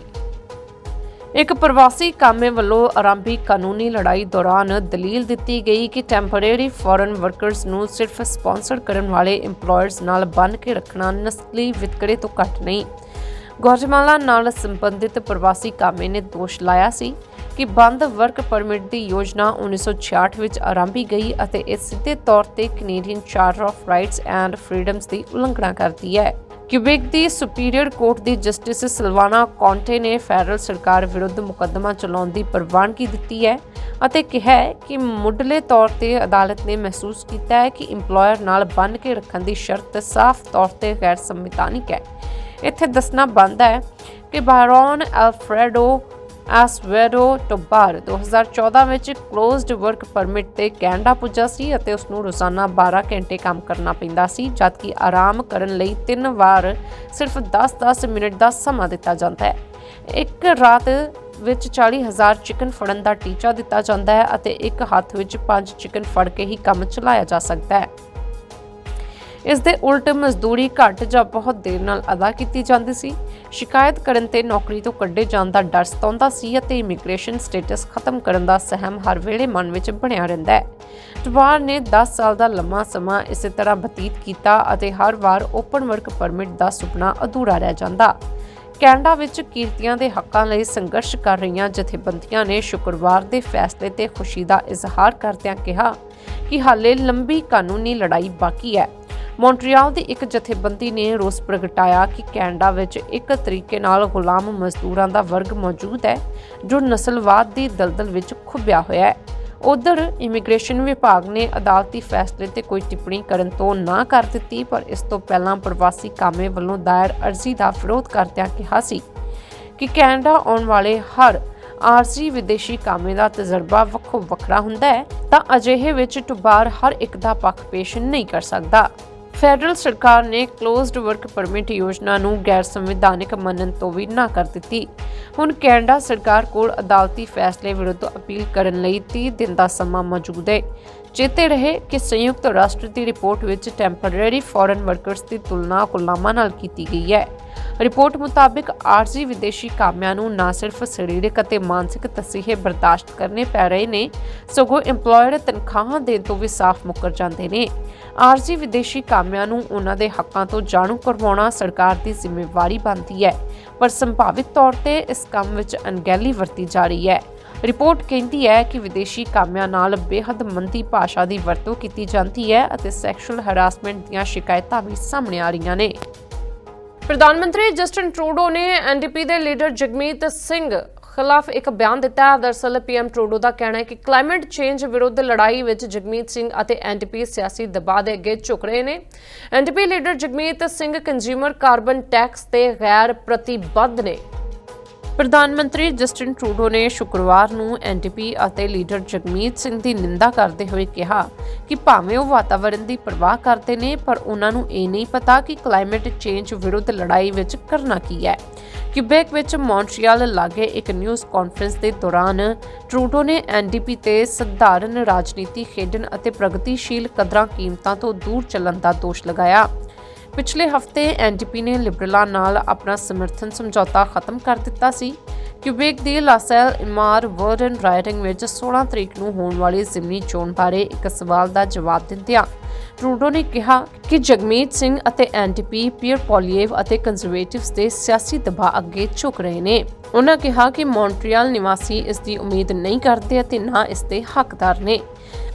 ਇੱਕ ਪ੍ਰਵਾਸੀ ਕਾਮੇ ਵੱਲੋਂ ਆਰੰਭੀ ਕਾਨੂੰਨੀ ਲੜਾਈ ਦੌਰਾਨ ਦਲੀਲ ਦਿੱਤੀ ਗਈ ਕਿ ਟੈਂਪਰੇਰੀ ਫੋਰਨ ਵਰਕਰਸ ਨੂੰ ਸਿਰਫ ਸਪਾਂਸਰ ਕਰਨ ਵਾਲੇ EMPLOYERS ਨਾਲ ਬੰਨ ਕੇ ਰੱਖਣਾ ਨਸਲੀ ਵਿਤਕਰੇ ਤੋਂ ਘੱਟ ਨਹੀਂ। ਗੁਆਟਮਾਲਾ ਨਾਲ ਸੰਬੰਧਿਤ ਪ੍ਰਵਾਸੀ ਕਾਮੇ ਨੇ ਦੋਸ਼ ਲਾਇਆ ਸੀ ਕਿ ਬੰਦ ਵਰਕ ਪਰਮਿਟ ਦੀ ਯੋਜਨਾ 1966 ਵਿੱਚ ਆਰੰਭੀ ਗਈ ਅਤੇ ਇਹ ਸਿੱਧੇ ਤੌਰ ਤੇ Canadian charter of rights and freedoms ਦੀ ਉਲੰਘਣਾ ਕਰਦੀ ਹੈ। ਕਿਊਬਿਕ ਦੀ ਸੁਪੀਰੀਅਰ ਕੋਰਟ ਦੀ ਜਸਟਿਸ ਸਿਲਵਾਨਾ ਕੌਂਟੇ ਨੇ ਫੈਡਰਲ ਸਰਕਾਰ ਵਿਰੁੱਧ ਮੁਕੱਦਮਾ ਚਲਾਉਣ ਦੀ ਪ੍ਰਵਾਨਗੀ ਦਿੱਤੀ ਹੈ ਅਤੇ ਕਿਹਾ ਹੈ ਕਿ ਮੁੱਢਲੇ ਤੌਰ ਤੇ ਅਦਾਲਤ ਨੇ ਮਹਿਸੂਸ ਕੀਤਾ ਹੈ ਕਿ EMPLOYER ਨਾਲ ਬੰਨ੍ਹ ਕੇ ਰੱਖਣ ਦੀ ਸ਼ਰਤ ਸਾਫ਼ ਤੌਰ ਤੇ ਗੈਰ ਸੰਵਿਧਾਨਿਕ ਹੈ। ਇੱਥੇ ਦੱਸਣਾ ਬਣਦਾ ਹੈ ਕਿ ਬਾਰੋਨ ਐਲਫਰੈਡੋ ਐਸਵੇਡੋ ਟੋਬਾਰ 2014 ਵਿੱਚ ਕਲੋਜ਼ਡ ਵਰਕ ਪਰਮਿਟ ਤੇ ਕੈਨੇਡਾ ਪੁੱਜਾ ਸੀ ਅਤੇ ਉਸ ਨੂੰ ਰੋਜ਼ਾਨਾ 12 ਘੰਟੇ ਕੰਮ ਕਰਨਾ ਪੈਂਦਾ ਸੀ, ਜਦਕਿ ਆਰਾਮ ਕਰਨ ਲਈ ਤਿੰਨ ਵਾਰ ਸਿਰਫ 10-10 ਮਿੰਟ ਦਾ ਸਮਾਂ ਦਿੱਤਾ ਜਾਂਦਾ ਹੈ। ਇੱਕ ਰਾਤ ਵਿੱਚ 40000 ਚਿਕਨ ਫੜਨ ਦਾ ਟੀਚਾ ਦਿੱਤਾ ਜਾਂਦਾ ਹੈ ਅਤੇ ਇੱਕ ਹੱਥ ਵਿੱਚ 5 ਚਿਕਨ ਫੜ ਕੇ ਹੀ ਕੰਮ ਚਲਾਇਆ ਜਾ ਸਕਦਾ ਹੈ। ਇਸ ਦੇ ਉਲਟ ਮਜ਼ਦੂਰੀ ਘੱਟ ਜਾਂ ਬਹੁਤ ਦੇਰ ਨਾਲ ਅਦਾ ਕੀਤੀ ਜਾਂਦੀ ਸੀ। ਸ਼ਿਕਾਇਤ ਕਰਨ ਤੇ ਨੌਕਰੀ ਤੋਂ ਕੱਢੇ ਜਾਣ ਦਾ ਡਰ ਸਤਾਉਂਦਾ ਸੀ ਅਤੇ ਇਮੀਗ੍ਰੇਸ਼ਨ ਸਟੇਟਸ ਖਤਮ ਕਰਨ ਦਾ ਸਹਿਮ ਹਰ ਵੇਲੇ ਮਨ ਵਿੱਚ ਬਣਿਆ ਰਹਿੰਦਾ ਹੈ। ਟਵਾਰ ਨੇ 10 ਸਾਲ ਦਾ ਲੰਮਾ ਸਮਾਂ ਇਸੇ ਤਰ੍ਹਾਂ ਬਤੀਤ ਕੀਤਾ ਅਤੇ ਹਰ ਵਾਰ ਓਪਨ ਵਰਕ ਪਰਮਿਟ ਦਾ ਸੁਪਨਾ ਅਧੂਰਾ ਰਹਿ ਜਾਂਦਾ। ਕੈਨੇਡਾ ਵਿੱਚ ਕੀਰਤੀਆਂ ਦੇ ਹੱਕਾਂ ਲਈ ਸੰਘਰਸ਼ ਕਰ ਰਹੀਆਂ ਜਥੇਬੰਦੀਆਂ ਨੇ ਸ਼ੁੱਕਰਵਾਰ ਦੇ ਫੈਸਲੇ ਤੇ ਖੁਸ਼ੀ ਦਾ ਇਜ਼ਹਾਰ ਕਰਦਿਆਂ ਕਿਹਾ ਕਿ ਹਾਲੇ ਲੰਬੀ ਕਾਨੂੰਨੀ ਲੜਾਈ ਬਾਕੀ ਹੈ। ਮੌਂਟਰੀਅਲ ਦੀ ਇੱਕ ਜਥੇਬੰਦੀ ਨੇ ਰੋਸ ਪ੍ਰਗਟਾਇਆ ਕਿ ਕੈਨੇਡਾ ਵਿੱਚ ਇੱਕ ਤਰੀਕੇ ਨਾਲ ਗੁਲਾਮ ਮਜ਼ਦੂਰਾਂ ਦਾ ਵਰਗ ਮੌਜੂਦ ਹੈ, ਜੋ ਨਸਲਵਾਦ ਦੀ ਦਲਦਲ ਵਿੱਚ ਖੁੱਭਿਆ ਹੋਇਆ ਹੈ। ਉਧਰ ਇਮੀਗ੍ਰੇਸ਼ਨ ਵਿਭਾਗ ਨੇ ਅਦਾਲਤੀ ਫੈਸਲੇ ਤੇ ਕੋਈ ਟਿੱਪਣੀ ਕਰਨ ਤੋਂ ਨਾ ਕਰ ਦਿੱਤੀ, ਪਰ ਇਸ ਤੋਂ ਪਹਿਲਾਂ ਪ੍ਰਵਾਸੀ ਕਾਮੇ ਵੱਲੋਂ ਦਾਇਰ ਅਰਜ਼ੀ ਦਾ ਵਿਰੋਧ ਕਰਦਿਆਂ ਕਿਹਾ ਸੀ ਕਿ ਕੈਨੇਡਾ ਆਉਣ ਵਾਲੇ ਹਰ ਆਰਸੀ ਵਿਦੇਸ਼ੀ ਕਾਮੇ ਦਾ ਤਜਰਬਾ ਵੱਖੋ ਵੱਖਰਾ ਹੁੰਦਾ ਹੈ, ਤਾਂ ਅਜਿਹੇ ਵਿੱਚ ਟੁਬਾਰ ਹਰ ਇੱਕ ਦਾ ਪੱਖ ਪੇਸ਼ ਨਹੀਂ ਕਰ ਸਕਦਾ। ਫੈਡਰਲ ਸਰਕਾਰ ਨੇ ਕਲੋਜ਼ਡ ਵਰਕ ਪਰਮਿਟ ਯੋਜਨਾ ਨੂੰ ਗੈਰ ਸੰਵਿਧਾਨਕ ਮੰਨਣ ਤੋਂ ਵੀ ਨਾ ਕਰ ਦਿੱਤੀ। ਹੁਣ ਕੈਨੇਡਾ ਸਰਕਾਰ ਕੋਲ ਅਦਾਲਤੀ ਫੈਸਲੇ ਵਿਰੁੱਧ ਅਪੀਲ ਕਰਨ ਲਈ 30 ਦਿਨ ਦਾ ਸਮਾਂ ਮੌਜੂਦ ਹੈ। ਚੇਤੇ ਰਹੇ ਕਿ ਸੰਯੁਕਤ ਰਾਸ਼ਟਰ ਦੀ ਰਿਪੋਰਟ ਵਿੱਚ ਟੈਂਪਰੇਰੀ ਫੋਰਨ ਵਰਕਰਸ ਦੀ ਤੁਲਨਾ ਗੁਲਾਮਾਂ ਨਾਲ ਕੀਤੀ ਗਈ ਹੈ। ਰਿਪੋਰਟ ਮੁਤਾਬਕ ਆਰਜ਼ੀ ਵਿਦੇਸ਼ੀ ਕਾਮਿਆਂ ਨੂੰ ਨਾ ਸਿਰਫ ਸਰੀਰਕ ਅਤੇ ਮਾਨਸਿਕ ਤਸੀਹੇ ਬਰਦਾਸ਼ਤ ਕਰਨੇ ਪੈ ਰਹੇ ਨੇ, ਸਗੋਂ EMPLOYER ਤਨਖਾਹਾਂ ਦੇਣ ਤੋਂ ਵੀ ਸਾਫ਼ ਮੁੱਕਰ ਜਾਂਦੇ ਨੇ। ਆਰਜ਼ੀ ਵਿਦੇਸ਼ੀ ਕਾਮਿਆਂ ਨੂੰ ਉਹਨਾਂ ਦੇ ਹੱਕਾਂ ਤੋਂ ਜਾਣੂ ਕਰਵਾਉਣਾ ਸਰਕਾਰ ਦੀ ਜ਼ਿੰਮੇਵਾਰੀ ਬਣਦੀ ਹੈ, ਪਰ ਸੰਭਾਵਿਤ ਤੌਰ ਤੇ ਇਸ ਕੰਮ ਵਿੱਚ ਅਣਗਹਿਲੀ ਵਰਤੀ ਜਾ ਰਹੀ ਹੈ। ਰਿਪੋਰਟ ਕਹਿੰਦੀ ਹੈ ਕਿ ਵਿਦੇਸ਼ੀ ਕਾਮਿਆਂ ਨਾਲ ਬੇਹੱਦ ਮੰਦੀ ਭਾਸ਼ਾ ਦੀ ਵਰਤੋਂ ਕੀਤੀ ਜਾਂਦੀ ਹੈ ਅਤੇ ਸੈਕਸ਼ੂਅਲ ਹਰਾਸਮੈਂਟ ਦੀਆਂ ਸ਼ਿਕਾਇਤਾਂ ਵੀ ਸਾਹਮਣੇ ਆ ਰਹੀਆਂ ਨੇ। ਪ੍ਰਧਾਨ ਮੰਤਰੀ ਜਸਟਿਨ ਟਰੂਡੋ ਨੇ ਐਨਡੀਪੀ ਦੇ ਲੀਡਰ ਜਗਮੀਤ ਸਿੰਘ ਖਿਲਾਫ ਇੱਕ ਬਿਆਨ ਦਿੱਤਾ ਹੈ। ਦਰਸਲ ਪੀਐਮ ਟਰੂਡੋ ਦਾ ਕਹਿਣਾ ਹੈ ਕਿ ਕਲਾਈਮੇਟ ਚੇਂਜ ਵਿਰੁੱਧ ਲੜਾਈ ਵਿੱਚ ਜਗਮੀਤ ਸਿੰਘ ਅਤੇ ਐਨਡੀਪੀ ਸਿਆਸੀ ਦਬਾਅ ਦੇ ਅੱਗੇ ਝੁਕ ਰਹੇ ਨੇ। NDP leader Jagmeet Singh consumer carbon tax ਤੇ ਗੈਰ ਪ੍ਰਤੀਬੱਧ ਨੇ। ਪ੍ਰਧਾਨ ਮੰਤਰੀ ਜਸਟਿਨ ਟਰੂਡੋ ਨੇ ਸ਼ੁੱਕਰਵਾਰ ਨੂੰ ਐਨਡੀਪੀ ਅਤੇ ਲੀਡਰ ਜਗਮੀਤ ਸਿੰਘ ਦੀ ਨਿੰਦਾ ਕਰਦੇ ਹੋਏ ਕਿਹਾ ਕਿ ਭਾਵੇਂ ਉਹ ਵਾਤਾਵਰਣ ਦੀ ਪਰਵਾਹ ਕਰਦੇ ਨੇ, ਪਰ ਉਹਨਾਂ ਨੂੰ ਇਹ ਨਹੀਂ ਪਤਾ ਕਿ ਕਲਾਈਮੇਟ ਚੇਂਜ ਵਿਰੁੱਧ ਲੜਾਈ ਵਿੱਚ ਕਰਨਾ ਕੀ ਹੈ। ਕਿਬੈਕ ਵਿੱਚ ਮੌਂਟਰੀਅਲ ਲਾਗੇ ਇੱਕ ਨਿਊਜ਼ ਕਾਨਫਰੰਸ ਦੇ ਦੌਰਾਨ ਟਰੂਡੋ ਨੇ ਐਨਡੀਪੀ ਤੇ ਸਧਾਰਨ ਰਾਜਨੀਤੀ ਖੇਡਣ ਅਤੇ ਪ੍ਰਗਤੀਸ਼ੀਲ ਕਦਰਾਂ ਕੀਮਤਾਂ ਤੋਂ ਦੂਰ ਚੱਲਣ ਦਾ ਦੋਸ਼ ਲਗਾਇਆ। ਪਿਛਲੇ ਹਫ਼ਤੇ ਐਨਡੀਪੀ ਨੇ ਲਿਬਰਲਾਂ ਨਾਲ ਆਪਣਾ ਸਮਰਥਨ ਸਮਝੌਤਾ ਖਤਮ ਕਰ ਦਿੱਤਾ ਸੀ। ਕਿਊਬੇਕ ਦੀ ਲਾਸੈਲ ਇਮਾਰ ਵਰਡਨ ਰਾਈਟਿੰਗ ਵਿੱਚ 16 ਤਰੀਕ ਨੂੰ ਹੋਣ ਵਾਲੀ ਜ਼ਿਮਨੀ ਚੋਣ ਬਾਰੇ ਇੱਕ ਸਵਾਲ ਦਾ ਜਵਾਬ ਦਿੰਦਿਆਂ ਟਰੂਡੋ ਨੇ ਕਿਹਾ ਕਿ ਜਗਮੀਤ ਸਿੰਘ ਅਤੇ ਐਨਡੀਪੀ ਪੀਅਰ ਪੋਲੀਏਵ ਅਤੇ ਕੰਜ਼ਰਵੇਟਿਵਸ ਦੇ ਸਿਆਸੀ ਦਬਾਅ ਅੱਗੇ ਝੁਕ ਰਹੇ ਨੇ। ਉਹਨਾਂ ਕਿਹਾ ਕਿ ਮੌਂਟਰੀਅਲ ਨਿਵਾਸੀ ਇਸ ਦੀ ਉਮੀਦ ਨਹੀਂ ਕਰਦੇ ਅਤੇ ਨਾ ਇਸ ਦੇ ਹੱਕਦਾਰ ਨੇ।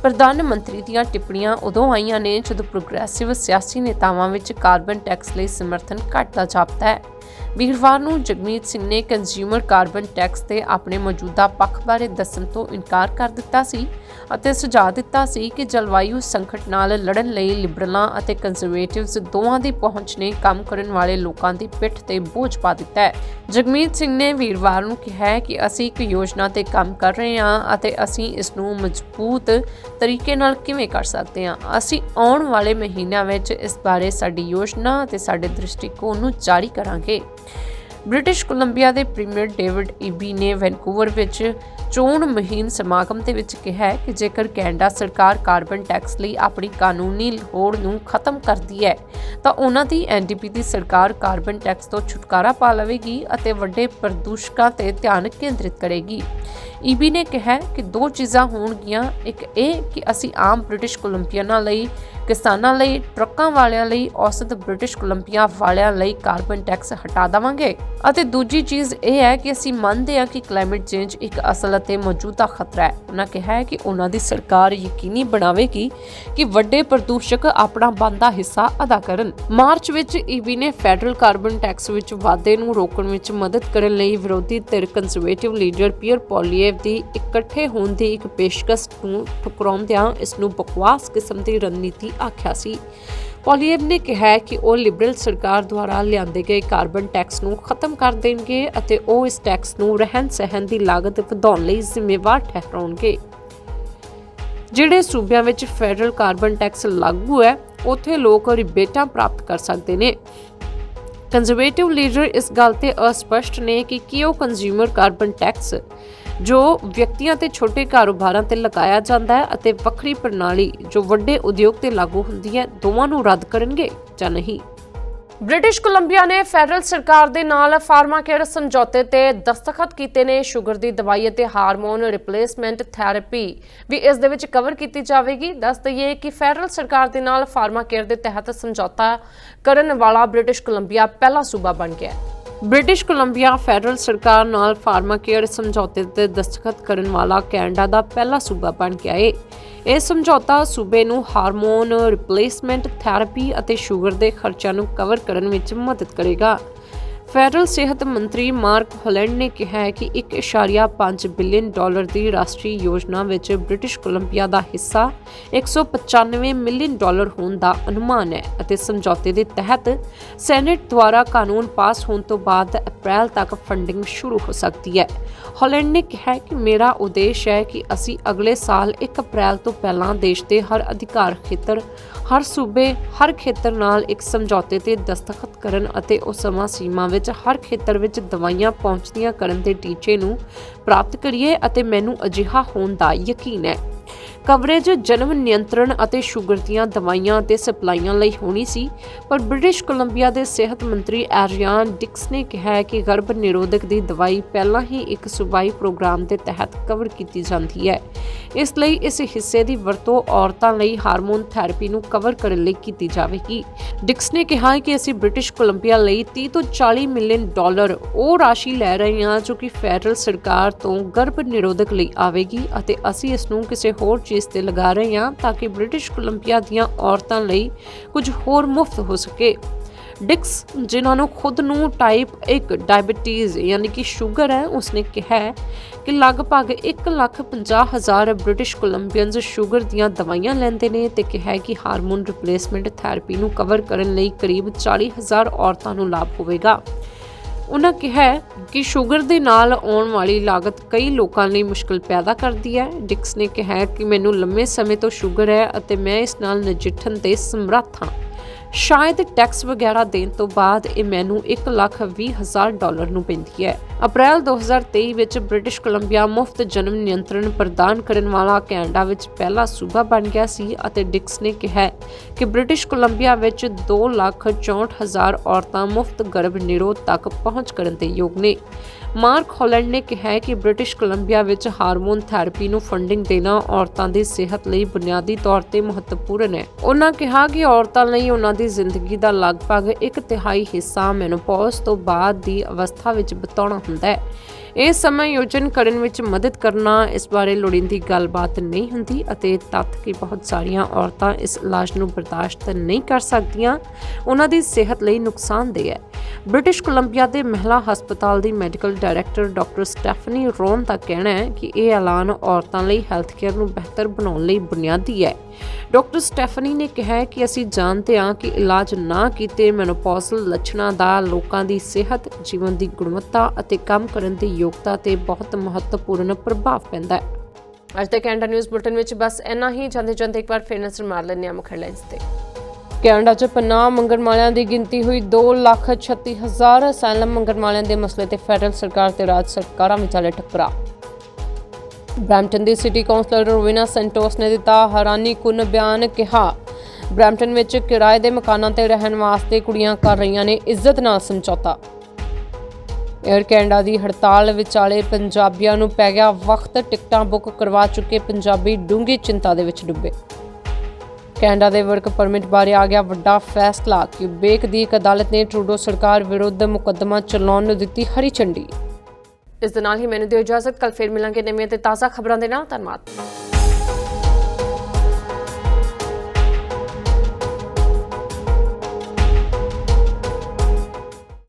ਪ੍ਰਧਾਨ ਮੰਤਰੀ ਦੀਆਂ ਟਿੱਪਣੀਆਂ ਉਦੋਂ ਆਈਆਂ ਨੇ ਜਦੋਂ ਪ੍ਰੋਗਰੈਸਿਵ ਸਿਆਸੀ ਨੇਤਾਵਾਂ ਵਿੱਚ ਕਾਰਬਨ ਟੈਕਸ ਲਈ ਸਮਰਥਨ ਘਟਦਾ ਜਾਪਦਾ ਹੈ। ਵੀਰਵਾਰ ਨੂੰ ਜਗਮੀਤ ਸਿੰਘ ਨੇ ਕੰਜ਼ਿਊਮਰ ਕਾਰਬਨ ਟੈਕਸ ਤੇ ਆਪਣੇ ਮੌਜੂਦਾ ਪੱਖ ਬਾਰੇ ਦੱਸਣ ਤੋਂ ਇਨਕਾਰ ਕਰ ਦਿੱਤਾ ਸੀ ਅਤੇ ਸੁਝਾਅ ਦਿੱਤਾ ਸੀ ਕਿ ਜਲਵਾਯੂ ਸੰਕਟ ਨਾਲ ਲੜਨ ਲਈ ਲਿਬਰਲਾਂ ਅਤੇ ਕੰਜ਼ਰਵੇਟਿਵਸ ਦੋਵਾਂ ਦੀ ਪਹੁੰਚ ਨੇ ਕੰਮ ਕਰਨ ਵਾਲੇ ਲੋਕਾਂ ਦੀ ਪਿੱਠ ਤੇ ਬੋਝ ਪਾ ਦਿੱਤਾ ਹੈ। ਜਗਮੀਤ ਸਿੰਘ ਨੇ ਵੀਰਵਾਰ ਨੂੰ ਕਿਹਾ ਕਿ ਅਸੀਂ ਇੱਕ ਯੋਜਨਾ ਤੇ ਕੰਮ ਕਰ ਰਹੇ ਹਾਂ ਅਤੇ ਅਸੀਂ ਇਸ ਨੂੰ ਮਜ਼ਬੂਤ ਤਰੀਕੇ ਨਾਲ ਕਿਵੇਂ ਕਰ ਸਕਦੇ ਹਾਂ। ਅਸੀਂ ਆਉਣ ਵਾਲੇ ਮਹੀਨਿਆਂ ਵਿੱਚ ਇਸ ਬਾਰੇ ਸਾਡੀ ਯੋਜਨਾ ਅਤੇ ਸਾਡੇ ਦ੍ਰਿਸ਼ਟੀਕੋਣ ਨੂੰ ਜਾਰੀ ਕਰਾਂਗੇ। ਬ੍ਰਿਟਿਸ਼ ਕੋਲੰਬੀਆ ਦੇ ਪ੍ਰੀਮੀਅਰ ਡੇਵਿਡ ਈਬੀ ਨੇ ਵੈਨਕੂਵਰ ਵਿੱਚ ਚੋਣ ਮੁਹਿੰਮ ਸਮਾਗਮ ਦੇ ਵਿੱਚ ਕਿਹਾ ਹੈ ਕਿ ਜੇਕਰ ਕੈਨੇਡਾ ਸਰਕਾਰ ਕਾਰਬਨ ਟੈਕਸ ਲਈ ਆਪਣੀ ਕਾਨੂੰਨੀ ਹੋੜ ਨੂੰ ਖਤਮ ਕਰਦੀ ਹੈ, ਤਾਂ ਉਹਨਾਂ ਦੀ ਐਨਡੀਪੀ ਦੀ ਸਰਕਾਰ ਕਾਰਬਨ ਟੈਕਸ ਤੋਂ ਛੁਟਕਾਰਾ ਪਾ ਲਵੇਗੀ ਅਤੇ ਵੱਡੇ ਪ੍ਰਦੂਸ਼ਕਾਂ ਤੇ ਧਿਆਨ ਕੇਂਦਰਿਤ ਕਰੇਗੀ। ਈਬੀ ਨੇ ਕਿਹਾ ਕਿ ਦੋ ਚੀਜ਼ਾਂ ਹੋਣਗੀਆਂ। ਇੱਕ ਇਹ ਕਿ ਅਸੀਂ ਆਮ ਬ੍ਰਿਟਿਸ਼ ਕੋਲੰਬੀਅਨਾਂ ਲਈ, ਕਿਸਾਨਾਂ ਲਈ, ਟਰੱਕਾਂ ਵਾਲਿਆਂ ਲਈ, ਔਸਤ ਬ੍ਰਿਟਿਸ਼ ਕੋਲੰਬੀਆ ਵਾਲਿਆਂ ਲਈ ਕਾਰਬਨ ਟੈਕਸ ਹਟਾ ਦੇਵਾਂਗੇ। ਅਤੇ ਦੂਜੀ ਚੀਜ਼ ਇਹ ਹੈ ਕਿ ਅਸੀਂ ਮੰਨਦੇ ਹਾਂ ਕਿ ਕਲਾਈਮੇਟ ਚੇਂਜ ਇੱਕ ਅਸਲ ਅਤੇ ਮੌਜੂਦਾ ਖਤਰਾ ਹੈ। ਉਹਨਾਂ ਕਿਹਾ ਹੈ ਕਿ ਉਹਨਾਂ ਦੀ ਸਰਕਾਰ ਯਕੀਨੀ ਬਣਾਵੇਗੀ ਕਿ ਵੱਡੇ ਪ੍ਰਦੂਸ਼ਕ ਆਪਣਾ ਬਣਦਾ ਹਿੱਸਾ ਅਦਾ ਕਰਨ। ਮਾਰਚ ਵਿੱਚ ਈਬੀ ਨੇ ਫੈਡਰਲ ਕਾਰਬਨ ਟੈਕਸ ਵਿੱਚ ਵਾਧੇ ਨੂੰ ਰੋਕਣ ਵਿੱਚ ਮਦਦ ਕਰਨ ਲਈ ਵਿਰੋਧੀ ਧਿਰ ਕੰਜ਼ਰਵੇਟਿਵ ਲੀਡਰ ਪੀਅਰ ਪੋਲੀਏਵ ਦੀ ਇਕੱਠੇ ਹੋਣ ਦੀ ਇੱਕ ਪੇਸ਼ਕਸ਼ ਨੂੰ ਠੁਕਰਾਉਂਦਿਆਂ ਇਸ ਨੂੰ ਬਕਵਾਸ ਕਿਸਮ ਦੀ ਰਣਨੀਤੀ ਆਖਿਆ ਸੀ। ਪੋਲੀਏਵ ਨੇ ਕਿਹਾ ਕਿ ਉਹ ਲਿਬਰਲ ਸਰਕਾਰ ਦੁਆਰਾ ਲਿਆਂਦੇ ਗਏ ਕਾਰਬਨ ਟੈਕਸ ਨੂੰ ਖਤਮ ਕਰ ਦੇਣਗੇ ਅਤੇ ਉਹ ਇਸ ਟੈਕਸ ਨੂੰ ਰਹਿਣ ਸਹਿਣ ਦੀ ਲਾਗਤ ਵਧਾਉਣ ਲਈ ਜ਼ਿੰਮੇਵਾਰ ਠਹਿਰਾਉਣਗੇ। ਜਿਹੜੇ ਸੂਬਿਆਂ ਵਿੱਚ ਫੈਡਰਲ ਕਾਰਬਨ ਟੈਕਸ ਲਾਗੂ ਹੈ, ਉੱਥੇ ਲੋਕ ਰਿਬੇਟਾਂ ਪ੍ਰਾਪਤ ਕਰ ਸਕਦੇ ਨੇ। ਕੰਜ਼ਰਵੇਟਿਵ ਲੀਡਰ ਇਸ ਗੱਲ ਤੇ ਅਸਪਸ਼ਟ ਨੇ ਕਿ ਕੀ ਕੰਜ਼ਿਊਮਰ ਕਾਰਬਨ ਟੈਕਸ ਜੋ ਵਿਅਕਤੀਆਂ ਤੇ ਛੋਟੇ ਕਾਰੋਬਾਰਾਂ ਤੇ ਲਗਾਇਆ ਜਾਂਦਾ ਹੈ ਅਤੇ ਵੱਖਰੀ ਪ੍ਰਣਾਲੀ ਜੋ ਵੱਡੇ ਉਦਯੋਗ ਤੇ ਲਾਗੂ ਹੁੰਦੀ ਹੈ, ਦੋਵਾਂ ਨੂੰ ਰੱਦ ਕਰਨਗੇ ਜਾਂ ਨਹੀਂ? ਬ੍ਰਿਟਿਸ਼ ਕੋਲੰਬੀਆ ਨੇ ਫੈਡਰਲ ਸਰਕਾਰ ਦੇ ਨਾਲ ਫਾਰਮਾਕੇਅਰ ਸਮਝੌਤੇ ਤੇ ਦਸਤਖਤ ਕੀਤੇ ਨੇ। ਸ਼ੂਗਰ ਦੀ ਦਵਾਈ ਅਤੇ ਹਾਰਮੋਨ ਰਿਪਲੇਸਮੈਂਟ ਥੈਰੇਪੀ ਵੀ ਇਸ ਦੇ ਵਿੱਚ ਕਵਰ ਕੀਤੀ ਜਾਵੇਗੀ। ਦੱਸ ਦਈਏ ਕਿ ਫੈਡਰਲ ਸਰਕਾਰ ਦੇ ਨਾਲ ਫਾਰਮਾਕੇਅਰ ਦੇ ਤਹਿਤ ਸਮਝੌਤਾ ਕਰਨ ਵਾਲਾ ਬ੍ਰਿਟਿਸ਼ ਕੋਲੰਬੀਆ ਪਹਿਲਾ ਸੂਬਾ ਬਣ ਗਿਆ ਹੈ। ਬ੍ਰਿਟਿਸ਼ ਕੋਲੰਬੀਆ ਫੈਡਰਲ ਸਰਕਾਰ ਨਾਲ ਫਾਰਮਾਕੇਅਰ ਸਮਝੌਤੇ ਤੇ ਦਸਤਖਤ ਕਰਨ ਵਾਲਾ ਕੈਨੇਡਾ ਦਾ ਪਹਿਲਾ ਸੂਬਾ ਬਣ ਗਿਆ ਹੈ ਇਹ ਸਮਝੌਤਾ ਸੂਬੇ ਨੂੰ ਹਾਰਮੋਨ ਰਿਪਲੇਸਮੈਂਟ ਥੈਰੇਪੀ ਅਤੇ ਸ਼ੂਗਰ ਦੇ ਖਰਚਿਆਂ ਨੂੰ ਕਵਰ ਕਰਨ ਵਿੱਚ ਮਦਦ ਕਰੇਗਾ। ਫੈਡਰਲ ਸਿਹਤ ਮੰਤਰੀ ਮਾਰਕ ਹੋਲੈਂਡ ਨੇ ਕਿਹਾ ਹੈ ਕਿ 1.5 ਬਿਲੀਅਨ ਡਾਲਰ ਦੀ ਰਾਸ਼ਟਰੀ ਯੋਜਨਾ ਵਿੱਚ ਬ੍ਰਿਟਿਸ਼ ਕੋਲੰਬੀਆ ਦਾ ਹਿੱਸਾ 195 ਮਿਲੀਅਨ ਡਾਲਰ ਹੋਣ ਦਾ ਅਨੁਮਾਨ ਹੈ ਅਤੇ ਸਮਝੌਤੇ ਦੇ ਤਹਿਤ ਸੈਨੇਟ ਦੁਆਰਾ ਕਾਨੂੰਨ ਪਾਸ ਹੋਣ ਤੋਂ ਬਾਅਦ ਅਪ੍ਰੈਲ ਤੱਕ ਫੰਡਿੰਗ ਸ਼ੁਰੂ ਹੋ ਸਕਦੀ ਹੈ। ਹਾਲੈਂਡ ਨੇ ਕਿਹਾ ਕਿ ਮੇਰਾ ਉਦੇਸ਼ ਹੈ ਕਿ ਅਸੀਂ ਅਗਲੇ ਸਾਲ 1 ਅਪ੍ਰੈਲ ਤੋਂ ਪਹਿਲਾਂ ਦੇਸ਼ ਦੇ ਹਰ ਅਧਿਕਾਰ ਖੇਤਰ, ਹਰ ਸੂਬੇ, ਹਰ ਖੇਤਰ ਨਾਲ ਇੱਕ ਸਮਝੌਤੇ ਤੇ ਦਸਤਖਤ ਕਰਨ ਅਤੇ ਉਹ ਸਮਾਂ ਸੀਮਾ ਵਿੱਚ ਹਰ ਖੇਤਰ ਵਿੱਚ ਦਵਾਈਆਂ ਪਹੁੰਚਦੀਆਂ ਕਰਨ ਦੇ ਟੀਚੇ ਨੂੰ ਪ੍ਰਾਪਤ ਕਰੀਏ ਅਤੇ ਮੈਨੂੰ ਅਜਿਹਾ ਹੋਣ ਦਾ ਯਕੀਨ ਹੈ। ਕਵਰੇਜ ਜਨਮ ਨਿਯੰਤਰਣ ਅਤੇ ਸ਼ੂਗਰ ਦੀਆਂ ਦਵਾਈਆਂ ਅਤੇ ਸਪਲਾਈਆਂ ਲਈ ਹੋਣੀ ਸੀ, ਪਰ ਬ੍ਰਿਟਿਸ਼ ਕੋਲੰਬੀਆ ਦੇ ਸਿਹਤ ਮੰਤਰੀ ਐਰੀਆਨ ਡਿਕਸ ਨੇ ਕਿਹਾ ਹੈ ਕਿ ਗਰਭ ਨਿਰੋਧਕ ਦੀ ਦਵਾਈ ਪਹਿਲਾਂ ਹੀ ਇੱਕ ਸੂਬਾਈ ਪ੍ਰੋਗਰਾਮ ਦੇ ਤਹਿਤ ਕਵਰ ਕੀਤੀ ਜਾਂਦੀ ਹੈ। ਇਸ ਲਈ ਇਸ ਹਿੱਸੇ ਦੀ ਵਰਤੋਂ ਔਰਤਾਂ ਲਈ ਹਾਰਮੋਨ ਥੈਰੇਪੀ ਨੂੰ ਕਵਰ ਕਰਨ ਲਈ ਕੀਤੀ ਜਾਵੇਗੀ। ਡਿਕਸ ਨੇ ਕਿਹਾ ਕਿ ਅਸੀਂ ਬ੍ਰਿਟਿਸ਼ ਕੋਲੰਬੀਆ ਲਈ 30 ਤੋਂ 40 ਮਿਲੀਅਨ ਡਾਲਰ ਉਹ ਰਾਸ਼ੀ ਲੈ ਰਹੇ ਹਾਂ ਜੋ ਕਿ ਫੈਡਰਲ ਸਰਕਾਰ ਤੋਂ ਗਰਭ ਨਿਰੋਧਕ ਲਈ ਆਵੇਗੀ ਅਤੇ ਅਸੀਂ ਇਸ ਨੂੰ ਕਿਸੇ ਹੋਰ ਚੀਜ਼ ਤੇ ਲਗਾ ਰਹੇ ਹਾਂ ਤਾਂ ਕਿ ਬ੍ਰਿਟਿਸ਼ ਕੋਲੰਬੀਆ ਦੀਆਂ ਔਰਤਾਂ ਲਈ ਕੁਝ ਹੋਰ ਮੁਫਤ ਹੋ ਸਕੇ। ਡਿਕਸ ਜਿਨ੍ਹਾਂ ਨੂੰ ਖੁਦ ਨੂੰ ਟਾਈਪ 1 ਡਾਇਬੀਟੀਜ਼ ਯਾਨੀ ਕਿ ਸ਼ੂਗਰ ਹੈ ਉਸਨੇ ਕਿਹਾ ਕਿ ਲਗਭਗ 1,50,000 ਬ੍ਰਿਟਿਸ਼ ਕੋਲੰਬੀਅਨਸ ਸ਼ੂਗਰ ਦੀਆਂ ਦਵਾਈਆਂ ਲੈਂਦੇ ਨੇ ਤੇ ਕਿਹਾ ਕਿ ਹਾਰਮੋਨ ਰਿਪਲੇਸਮੈਂਟ ਥੈਰੇਪੀ ਨੂੰ ਕਵਰ ਕਰਨ ਲਈ ਕਰੀਬ 40,000 ਔਰਤਾਂ ਨੂੰ ਲਾਭ ਹੋਵੇਗਾ। ਉਹਨਾਂ ਕਿਹਾ ਕਿ ਸ਼ੂਗਰ ਦੇ ਨਾਲ ਆਉਣ ਵਾਲੀ ਲਾਗਤ ਕਈ ਲੋਕਾਂ ਲਈ ਮੁਸ਼ਕਲ ਪੈਦਾ ਕਰਦੀ ਹੈ। ਡਿਕਸ ਨੇ ਕਿਹਾ ਕਿ ਮੈਨੂੰ ਲੰਮੇ ਸਮੇਂ ਤੋਂ ਸ਼ੂਗਰ ਹੈ ਅਤੇ ਮੈਂ ਇਸ ਨਾਲ ਨਜਿੱਠਣ 'ਤੇ ਸਮਰੱਥ ਹਾਂ। ਸ਼ਾਇਦ ਟੈਕਸ ਵਗੈਰਾ ਦੇਣ ਤੋਂ ਬਾਅਦ ਇਹ ਮੈਨੂੰ 1,20,000 ਡਾਲਰ ਨੂੰ ਪੈਂਦੀ ਹੈ। ਅਪ੍ਰੈਲ 2023 ਵਿੱਚ ਬ੍ਰਿਟਿਸ਼ ਕੋਲੰਬੀਆ ਮੁਫਤ ਜਨਮ ਨਿਯੰਤਰਣ ਪ੍ਰਦਾਨ ਕਰਨ ਵਾਲਾ ਕੈਨੇਡਾ ਵਿੱਚ ਪਹਿਲਾ ਸੂਬਾ ਬਣ ਗਿਆ ਸੀ ਅਤੇ ਡਿਕਸ ਨੇ ਕਿਹਾ ਕਿ ਬ੍ਰਿਟਿਸ਼ ਕੋਲੰਬੀਆ ਵਿੱਚ 2,64,000 ਔਰਤਾਂ ਮੁਫਤ ਗਰਭ ਨਿਰੋਧ ਤੱਕ ਪਹੁੰਚ ਕਰਨ ਦੇ ਯੋਗ ਨੇ। ਮਾਰਕ ਹਾਲੈਂਡ ਨੇ ਕਿਹਾ ਕਿ ਬ੍ਰਿਟਿਸ਼ ਕੋਲੰਬੀਆ ਵਿੱਚ ਹਾਰਮੋਨ ਥੈਰੇਪੀ ਨੂੰ ਫੰਡਿੰਗ ਦੇਣਾ ਔਰਤਾਂ ਦੀ ਸਿਹਤ ਲਈ ਬੁਨਿਆਦੀ ਤੌਰ ਤੇ ਮਹੱਤਵਪੂਰਨ ਹੈ। ਉਹਨਾਂ ਕਿਹਾ ਕਿ ਔਰਤਾਂ ਲਈ ਉਹਨਾਂ ਦੀ ਜ਼ਿੰਦਗੀ ਦਾ ਲਗਭਗ ਇੱਕ ਤਿਹਾਈ ਹਿੱਸਾ ਮੈਨੋਪੌਜ਼ ਤੋਂ ਬਾਅਦ ਦੀ ਅਵਸਥਾ ਵਿੱਚ ਬਿਤਾਉਣਾ ਹੁੰਦਾ ਹੈ। ਇਹ ਸਮਾਯੋਜਨ ਕਰਨ ਵਿੱਚ ਮਦਦ ਕਰਨਾ, ਇਸ ਬਾਰੇ ਲੋੜੀਂਦੀ ਗੱਲਬਾਤ ਨਹੀਂ ਹੁੰਦੀ ਅਤੇ ਤੱਥ ਕਿ ਬਹੁਤ ਸਾਰੀਆਂ ਔਰਤਾਂ ਇਸ ਇਲਾਜ ਨੂੰ ਬਰਦਾਸ਼ਤ ਨਹੀਂ ਕਰ ਸਕਦੀਆਂ ਉਹਨਾਂ ਦੀ ਸਿਹਤ ਲਈ ਨੁਕਸਾਨਦੇਹ ਹੈ। ਬ੍ਰਿਟਿਸ਼ ਕੋਲੰਬੀਆ ਦੇ ਮਹਿਲਾ ਹਸਪਤਾਲ ਦੀ medical director doctor Stephanie Ron ਦਾ ਕਹਿਣਾ ਹੈ ਕਿ ਇਹ ਐਲਾਨ ਔਰਤਾਂ ਲਈ ਹੈਲਥ ਕੇਅਰ ਨੂੰ ਬਿਹਤਰ ਬਣਾਉਣ ਲਈ ਬੁਨਿਆਦੀ ਹੈ। ਡਾਕਟਰ ਸਟੈਫਨੀ ਨੇ ਕਿਹਾ ਹੈ ਕਿ ਅਸੀਂ ਜਾਣਦੇ ਹਾਂ ਕਿ ਇਲਾਜ ਨਾ ਕੀਤੇ ਮੈਨੋਪੌਜ਼ਲ ਲੱਛਣਾਂ ਦਾ ਲੋਕਾਂ ਦੀ ਸਿਹਤ, ਜੀਵਨ ਦੀ ਗੁਣਵੱਤਾ ਅਤੇ ਕੰਮ ਕਰਨ ਦੀ ਯੋਗਤਾ ਤੇ ਬਹੁਤ ਮਹੱਤਵਪੂਰਨ ਪ੍ਰਭਾਵ ਪੈਂਦਾ ਹੈ। ਅੱਜ ਦੇ ਕੈਨੇਡਾ ਨਿਊਜ਼ ਬੁਲਟਨ ਵਿੱਚ ਬਸ ਇੰਨਾ ਹੀ। ਜਾਂਦੇ ਜਾਂਦੇ ਇੱਕ ਵਾਰ ਫਿਰ ਨਜ਼ਰ ਮਾਰ ਲੈਂਦੇ ਹਾਂ ਮੁੱਖ ਹੈਡਲਾਈਨਸ ਤੇ। ਕੈਨੇਡਾ 'ਚ ਪਨਾਹ ਮੰਗਣ ਵਾਲਿਆਂ ਦੀ ਗਿਣਤੀ ਹੋਈ 2,36,000 ਅਸਾਈਲਮ ਮੰਗਣ ਵਾਲਿਆਂ ਦੇ ਮਸਲੇ ਤੇ ਫੈਡਰਲ ਸਰਕਾਰ ਤੇ ਰਾਜ ਸਰਕਾਰਾਂ ਵਿਚਾਲੇ ਟਕਰਾ ਬ੍ਰੈਂਪਟਨ ਦੀ ਸਿਟੀ ਕਾਉਂਸਲਰ ਰੋਵਿਨਾ ਸੈਂਟੋਸ ਨੇ ਦਿੱਤਾ ਹੈਰਾਨੀਕੁਨ ਬਿਆਨ ਕਿਹਾ ਬ੍ਰੈਂਪਟਨ ਵਿੱਚ ਕਿਰਾਏ ਦੇ ਮਕਾਨਾਂ ਤੇ ਰਹਿਣ ਵਾਸਤੇ ਕੁੜੀਆਂ ਕਰ ਰਹੀਆਂ ਨੇ ਇੱਜ਼ਤ ਨਾਲ ਸਮਝੌਤਾ। 에ਅਰ ਕੈਨੇਡਾ ਦੀ ਹੜਤਾਲ ਵਿਚਾਲੇ ਪੰਜਾਬੀਆਂ ਨੂੰ ਪੈ ਗਿਆ ਵਕਤ ਟਿਕਟਾਂ ਬੁੱਕ ਕਰਵਾ ਚੁੱਕੇ ਪੰਜਾਬੀ ਡੂੰਘੀ ਚਿੰਤਾ ਦੇ ਵਿੱਚ ਡੁੱਬੇ। ਕੈਨੇਡਾ ਦੇ ਵਰਕ ਪਰਮਿਟ ਬਾਰੇ ਆ ਗਿਆ ਵੱਡਾ ਫੈਸਲਾ ਕਿਊਬੇਕ ਦੀ ਇੱਕ ਅਦਾਲਤ ਨੇ ਟਰੂਡੋ ਸਰਕਾਰ ਵਿਰੁੱਧ ਮੁਕੱਦਮਾ ਚਲਾਉਣ ਨੂੰ ਦਿੱਤੀ ਹਰੀ ਝੰਡੀ। ਇਸ ਦੇ ਨਾਲ ਹੀ ਮੈਨੂੰ ਦਿਓ ਇਜਾਜ਼ਤ। ਕੱਲ ਫਿਰ ਮਿਲਾਂਗੇ ਨਵੀਆਂ ਤੇ ਤਾਜ਼ਾ ਖਬਰਾਂ ਦੇ ਨਾਲ। ਧੰਨਵਾਦ।